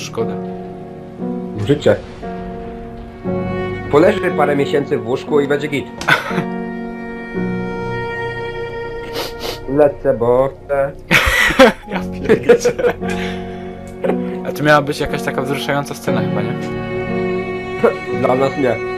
szkoda. Życzę. Poleży parę miesięcy w łóżku i będzie git. Lecę, bo chcę. Ja pierdzielę. A to miała być jakaś taka wzruszająca scena chyba, nie? Dla nas nie.